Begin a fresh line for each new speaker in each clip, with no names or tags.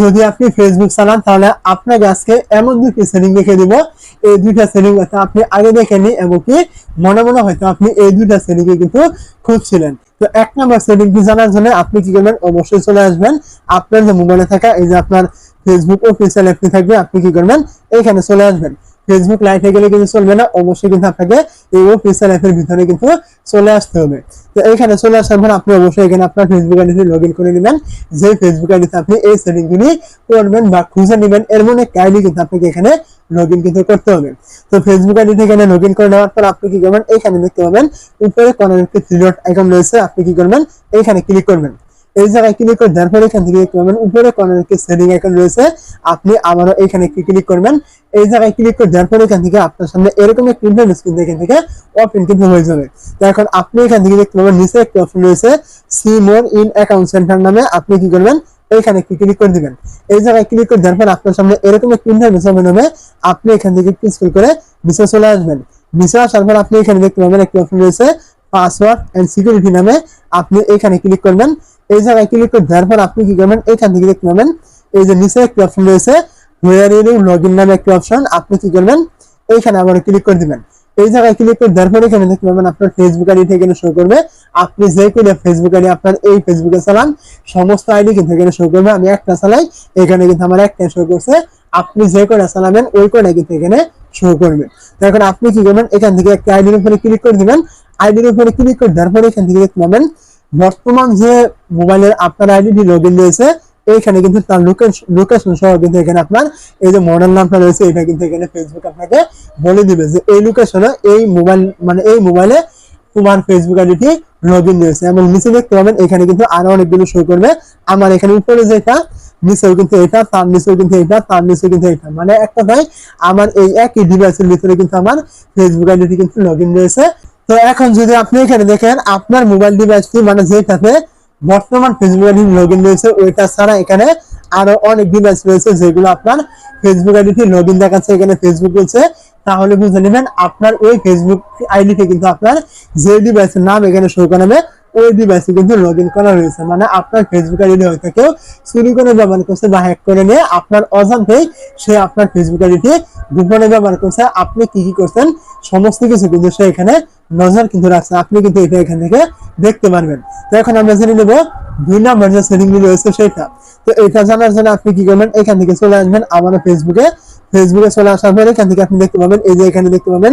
যদি আপনি ফেসবুক চালান, তাহলে আপনাকে আজকে এমন দুটি সেটিং দেখে দিব। এই দুইটা সেটিং হয়তো আপনি আগে দেখেননি এবং কি মনে মনে হয়তো আপনি এই দুইটা সেটিং কিন্তু খুঁজছিলেন। তো এক নম্বর সেটিং কি জানার জন্য আপনি কি করবেন? অবশ্যই চলে আসবেন। আপনার যে মোবাইলে থাকা, এই যে আপনার ফেসবুক অফিসিয়াল অ্যাপটি থাকবে, আপনি কি করবেন? এখানে চলে আসবেন। ফেসবুক লাইভে গেলে কিন্তু চলবে না। অবশ্যই কিন্তু আপনাকে এই অফিসিয়াল অ্যাপের ভিতরে কিন্তু চলে আসতে হবে। তো এখানে চলে আসার পর আপনি অবশ্যই এখানে আপনার ফেসবুক আইডিতে লগ ইন করে নেবেন। যে ফেসবুক আইডিতে আপনি এই সেটিংগুলি করবেন বা খুঁজে নেবেন, এর মনে আইডি কিন্তু আপনাকে এখানে লগ ইন কিন্তু করতে হবে। তো ফেসবুক আইডি থেকে এখানে লগ ইন করে নেওয়ার পর আপনি কি করবেন? এখানে দেখতে পাবেন, উপরে কর্নার একটি থ্রি ডট আইকন রয়েছে। আপনি কি করবেন? এখানে ক্লিক করবেন। এই জায়গায় ক্লিক করে দেওয়ার পরে এখান থেকে পাবেন উপরে কর্নার একটি রয়েছে। আপনি আবারও এখানে ক্লিক করবেন। এই জায়গায় ক্লিক করে দেওয়ার পরে এখান থেকে আপনার সামনে এরকম একটি কিন্তু এখান থেকে কিন্তু হয়ে যাবে। এখন আপনি এখান থেকে দেখতে পাবেন, নিচে একটি অপশন রয়েছে see more in account center নামে। আপনি কি করবেন? একটি ক্লিক করে দিবেন। এই জায়গায় ক্লিক করে দেওয়ার আপনার সামনে এরকম একটি হবে আপনি এখান থেকে স্ক্রল করে চলে আসবেন। নিচে আসার পর আপনি এখানে দেখতে পাবেন একটি অপশন রয়েছে পাসওয়ার্ড এন্ড সিকিউরিটি নামে। আপনি এখানে ক্লিক করবেন। এই জায়গায় ক্লিক করে দেওয়ার পর আপনি কি করবেন? এখান থেকে দেখতে পাবেন, এই যে নিচে একটি অপশন রয়েছে ওয়ার ইউ লগ ইন নামে একটি অপশন আপনি কি করবেন? এইখানে আবার ক্লিক করে দিবেন। এই জায়গায় ক্লিক করে দেওয়ার পরে এখানে দেখতে পাবেন আপনার ফেসবুক আইডি থেকে শো করবে। আপনি যে কোনো ফেসবুক আইডি আপনার এই ফেসবুকে চালান, সমস্ত আইডি কিন্তু এখানে শো করবে। আমি একটা চালাই, এখানে কিন্তু আমার একটা শো করছে। আপনি যে করে চালাবেন, ওই করে কিন্তু এখানে শো করবে। এখন আপনি কি করবেন? এখান থেকে একটা আইডির উপরে ক্লিক করে দিবেন। আইডির উপরে ক্লিক করে দেওয়ার পরে এখান থেকে দেখতে পাবেন বর্তমান যে মোবাইলের আপনার আইডি লগ ইন রয়েছে, এইখানে কিন্তু তার লোকেশন সহ কিন্তু এখানে আপনার এই যে মডেল নামটা রয়েছে, এটা কিন্তু এখানে ফেসবুক আপনাকে বলে দিবে যে এই লোকেশনে এই মোবাইল মানে এই মোবাইলে তোমার ফেসবুক আইডিটি লগ ইন রয়েছে। এবং নিচে দেখতে পাবেন, এখানে কিন্তু আরও অনেকগুলো শো করবে। আমার এখানে উপরে যেটা, নিচেও কিন্তু এটা, তার নিচেও কিন্তু এটা, তার নিচেও কিন্তু এটা। মানে একটা ভাই আমার এই একই ডিভাইসের ভিতরে কিন্তু আমার ফেসবুক আইডিটি কিন্তু লগ ইন রয়েছে। তো এখন যদি আপনি এখানে দেখেন, আপনার মোবাইল ডিভাইসটি মানে যেটাতে বর্তমান ফেসবুক আইডি লগ ইন রয়েছে, ওইটা ছাড়া এখানে আরও অনেক ডিভাইস রয়েছে যেগুলো আপনার ফেসবুক আইডিটি লগ ইন দেখাচ্ছে, এখানে ফেসবুক রয়েছে তাহলে বুঝে নেবেন, আপনার ওই ফেসবুক আইডিতে কিন্তু আপনার যে ডিভাইসের নাম এখানে শো করাবে ওই ডিভাইসে কিন্তু লগ ইন করা রয়েছে। মানে আপনার ফেসবুক আইডি হয়তো কেউ চুরি করে ব্যবহার করছে বা হ্যাক করে নিয়ে আপনার অজান্তেই সে আপনার ফেসবুক আইডিটি গোপনে ব্যবহার করছে। আপনি কি কি করছেন, সমস্ত কিছু কিন্তু সে এখানে নজর কিন্তু রাখছে। আপনি কিন্তু এটা এখান থেকে দেখতে পারবেন। তো এখন আমরা জেনে নেব দুই নাম্বার যে সেটিং রয়েছে সেটা তো এটা জানার জন্য আপনি কি করবেন? এখান থেকে চলে আসবেন আমার ফেসবুকে ফেসবুকে চলে আসার পরে এখান থেকে আপনি দেখতে পাবেন, এই যে এখানে দেখতে পাবেন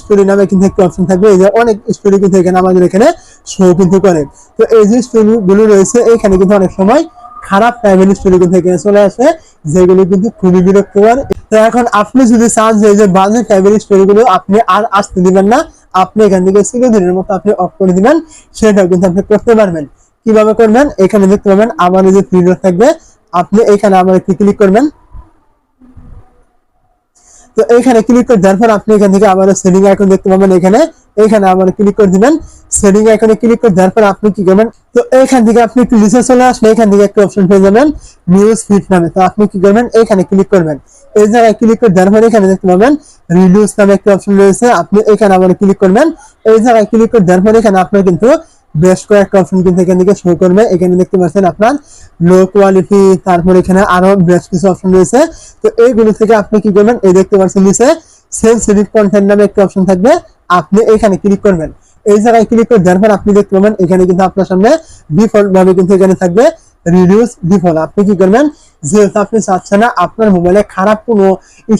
স্টোরি নামে কিন্তু একটি অপশন থাকবে। এই যে অনেক স্টোরি কিন্তু এখানে আমাদের এখানে শো কিন্তু করে। তো এই যে স্টোরি গুলো রয়েছে, এখানে কিন্তু অনেক সময় খারাপ প্রাইভেট স্টোরি কিন্তু এখানে চলে আসে, যেগুলো কিন্তু খুবই বিরক্তকর। তো এখন আপনি যদি চান যে বাজে প্রাইভেট স্টোরি গুলো আপনি আর আসতে দিবেন না আপনি এখান থেকে সিকিউরিটির মতো আপনি অফ করে দিবেন, সেটাও কিন্তু আপনি করতে পারবেন। কীভাবে করবেন? এখানে দেখতে পাবেন, আমার যে থ্রি থাকবে, আপনি এখানে আমার একটি ক্লিক করবেন। তো এখানে ক্লিক করে দেওয়ার পর আপনি এখান থেকে আবার সেটিং আইকন দেখতে পাবেন এখানে। এখানে আবার ক্লিক করে দিবেন। সেটিং আইকনে ক্লিক করে দেওয়ার পর আপনি কি করবেন? তো এখান থেকে আপনি একটু নিচে চলে আসলে এখান থেকে একটা অপশন পেয়ে যাবেন নিউজ ফিড নামে। তো আপনি কি করবেন? এখানে ক্লিক করবেন। এই জায়গায় ক্লিক করে দেওয়ার পর এখানে দেখতে পাবেন রিডিউস নামে একটা অপশন রয়েছে। আপনি এখানে আবার ক্লিক করবেন। এই জায়গায় ক্লিক করে দেওয়ার পর এখানে আপনার কিন্তু বেশ কয়েকটা অপশন কিন্তু এখান থেকে শো করবে। এখানে দেখতে পাচ্ছেন আপনার লো কোয়ালিটি তারপর এখানে আরও বেশ কিছু অপশন রয়েছে। তো এইগুলো থেকে আপনি কি করবেন? এই দেখতে পাচ্ছেন নিচে সেন্সিটিভ কন্টেন্ট নামে একটা অপশন থাকবে। আপনি এখানে ক্লিক করবেন। এই জায়গায় ক্লিক করে দেওয়ার পর আপনি দেখতে পাবেন, এখানে কিন্তু আপনার সামনে ডিফল্ট ভাবে কিন্তু এখানে থাকবে রিডিউস ডিফল্ট আপনি কি করবেন? যেহেতু আপনি চাচ্ছেন না, আপনার মোবাইলে খারাপ কোনো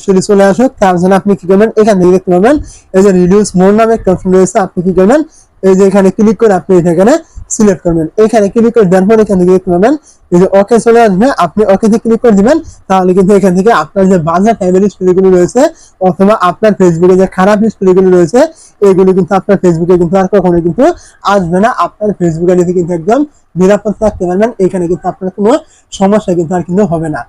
স্টোরি চলে আসুক, তার জন্য আপনি কি করবেন? এখান থেকে দেখতে পাবেন, এই যে রিডিউস মোর নামে একটা অপশন রয়েছে। আপনি কি করবেন? এই যে এখানে ক্লিক করে আপনি এখানে সিলেক্ট করবেন। এখানে ক্লিক করে দেওয়ার পর এখান থেকে পাবেন এই যে ওকে চলে আসবে, আপনি ওকে তে ক্লিক করে দিবেন, তাহলে কিন্তু এখান থেকে আপনার যে বাজার টাইপের স্টোরিগুলো রয়েছে, অথবা আপনার ফেসবুকে যে খারাপ স্টোরিগুলো রয়েছে, এগুলো কিন্তু আপনার ফেসবুকে কিন্তু আর কখনো কিন্তু আসবে না। আপনার ফেসবুক কিন্তু একদম নিরাপদ থাকতে পারবেন, এখানে কিন্তু আপনার কোনো সমস্যা কিন্তু আর কিন্তু হবে না।